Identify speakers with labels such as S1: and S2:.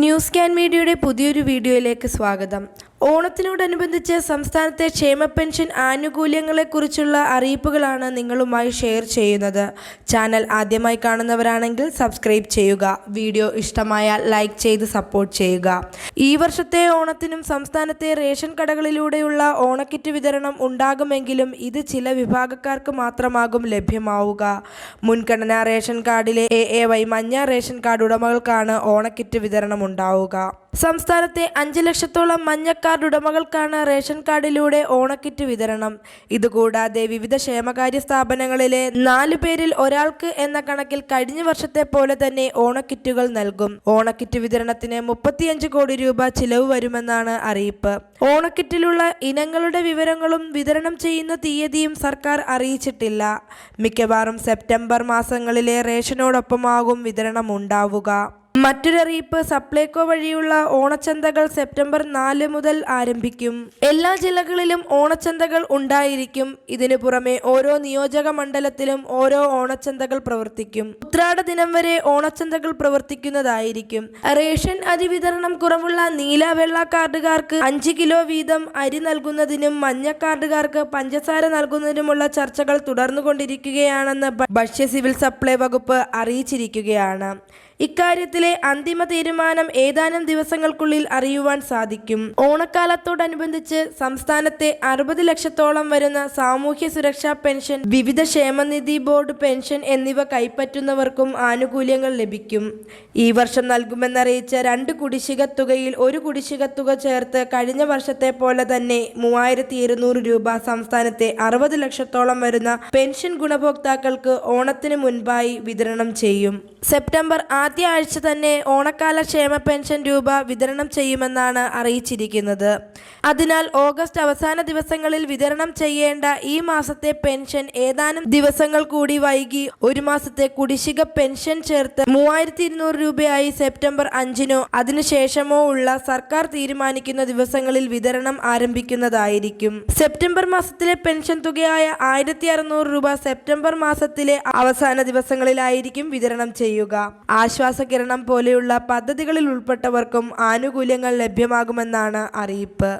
S1: News can മീഡിയയുടെ പുതിയൊരു വീഡിയോയിലേക്ക് സ്വാഗതം. ഓണത്തിനോടനുബന്ധിച്ച് സംസ്ഥാനത്തെ ക്ഷേമ പെൻഷൻ ആനുകൂല്യങ്ങളെക്കുറിച്ചുള്ള അറിയിപ്പുകളാണ് നിങ്ങളുമായി ഷെയർ ചെയ്യുന്നത്. ചാനൽ ആദ്യമായി കാണുന്നവരാണെങ്കിൽ സബ്സ്ക്രൈബ് ചെയ്യുക. വീഡിയോ ഇഷ്ടമായാൽ ലൈക്ക് ചെയ്ത് സപ്പോർട്ട് ചെയ്യുക. ഈ വർഷത്തെ ഓണത്തിനും സംസ്ഥാനത്തെ റേഷൻ കടകളിലൂടെയുള്ള ഓണക്കിറ്റ് വിതരണം ഉണ്ടാകുമെങ്കിലും ഇത് ചില വിഭാഗക്കാർക്ക് മാത്രമാകും ലഭ്യമാവുക. മുൻഗണനാ റേഷൻ കാർഡിലെ എ എ വൈ മഞ്ഞ റേഷൻ കാർഡ് ഉടമകൾക്കാണ് ഓണക്കിറ്റ് വിതരണം ഉണ്ടാവുക. സംസ്ഥാനത്തെ അഞ്ച് ലക്ഷത്തോളം മഞ്ഞ കാർഡ് ഉടമകൾക്കാണ് റേഷൻ കാർഡിലൂടെ ഓണക്കിറ്റ് വിതരണം. ഇതുകൂടാതെ വിവിധ ക്ഷേമകാര്യ സ്ഥാപനങ്ങളിലെ നാലു പേരിൽ ഒരാൾക്ക് എന്ന കണക്കിൽ കഴിഞ്ഞ വർഷത്തെ പോലെ തന്നെ ഓണക്കിറ്റുകൾ നൽകും. ഓണക്കിറ്റ് വിതരണത്തിന് മുപ്പത്തിയഞ്ച് കോടി രൂപ ചിലവ് വരുമെന്നാണ് അറിയിപ്പ്. ഓണക്കിറ്റിലുള്ള ഇനങ്ങളുടെ വിവരങ്ങളും വിതരണം ചെയ്യുന്ന തീയതിയും സർക്കാർ അറിയിച്ചിട്ടില്ല. മിക്കവാറും സെപ്റ്റംബർ മാസങ്ങളിലെ റേഷനോടൊപ്പമാകും വിതരണം ഉണ്ടാവുക മറ്റൊരറിയിപ്പ് സപ്ലൈകോ വഴിയുള്ള ഓണച്ചന്തകൾ സെപ്റ്റംബർ നാല് മുതൽ ആരംഭിക്കും. എല്ലാ ജില്ലകളിലും ഓണച്ചന്തകൾ ഉണ്ടായിരിക്കും. ഇതിനു പുറമെ ഓരോ നിയോജക മണ്ഡലത്തിലും ഓരോ ഓണച്ചന്തകൾ പ്രവർത്തിക്കും. ഉത്രാട ദിനം വരെ ഓണച്ചന്തകൾ പ്രവർത്തിക്കുന്നതായിരിക്കും. റേഷൻ അതിവിതരണം കുറവുള്ള നീല വെള്ള കാർഡുകാർക്ക് അഞ്ച് കിലോ വീതം അരി നൽകുന്നതിനും മഞ്ഞ കാർഡുകാർക്ക് പഞ്ചസാര നൽകുന്നതിനുമുള്ള ചർച്ചകൾ തുടർന്നുകൊണ്ടിരിക്കുകയാണെന്ന് ഭക്ഷ്യ സിവിൽ സപ്ലൈ വകുപ്പ് അറിയിച്ചിരിക്കുകയാണ്. ഇക്കാര്യത്തിലെ അന്തിമ തീരുമാനം ഏതാനും ദിവസങ്ങൾക്കുള്ളിൽ അറിയുവാൻ സാധിക്കും. ഓണക്കാലത്തോടനുബന്ധിച്ച് സംസ്ഥാനത്തെ അറുപത് ലക്ഷത്തോളം വരുന്ന സാമൂഹ്യ സുരക്ഷാ പെൻഷൻ വിവിധ ക്ഷേമനിധി ബോർഡ് പെൻഷൻ എന്നിവ കൈപ്പറ്റുന്നവർക്കും ആനുകൂല്യങ്ങൾ ലഭിക്കും. ഈ വർഷം നൽകുമെന്നറിയിച്ച രണ്ട് കുടിശ്ശിക തുകയിൽ ഒരു കുടിശ്ശിക തുക ചേർത്ത് കഴിഞ്ഞ വർഷത്തെ പോലെ തന്നെ മൂവായിരത്തി ഇരുന്നൂറ് രൂപ സംസ്ഥാനത്തെ അറുപത് ലക്ഷത്തോളം വരുന്ന പെൻഷൻ ഗുണഭോക്താക്കൾക്ക് ഓണത്തിന് മുൻപായി വിതരണം ചെയ്യും. സെപ്റ്റംബർ ആദ്യ ആഴ്ച തന്നെ ഓണക്കാല ക്ഷേമ പെൻഷൻ രൂപ വിതരണം ചെയ്യുമെന്നാണ് അറിയിച്ചിരിക്കുന്നത്. അതിനാൽ ഓഗസ്റ്റ് അവസാന ദിവസങ്ങളിൽ വിതരണം ചെയ്യേണ്ട ഈ മാസത്തെ പെൻഷൻ ഏതാനും ദിവസങ്ങൾ കൂടി വൈകി ഒരു മാസത്തെ കുടിശ്ശിക പെൻഷൻ ചേർത്ത് മൂവായിരത്തി ഇരുന്നൂറ് രൂപയായി സെപ്റ്റംബർ അഞ്ചിനോ അതിനുശേഷമോ ഉള്ള സർക്കാർ തീരുമാനിക്കുന്ന ദിവസങ്ങളിൽ വിതരണം ആരംഭിക്കുന്നതായിരിക്കും. സെപ്റ്റംബർ മാസത്തിലെ പെൻഷൻ തുകയായ ആയിരത്തി രൂപ സെപ്റ്റംബർ മാസത്തിലെ അവസാന ദിവസങ്ങളിലായിരിക്കും വിതരണം ചെയ്യുക. ആശ്വാസകിരണം പോലെയുള്ള പദ്ധതികളിൽ ഉൾപ്പെട്ടവർക്കും ആനുകൂല്യങ്ങൾ ലഭ്യമാകുമെന്നാണ് അറിയിപ്പ്.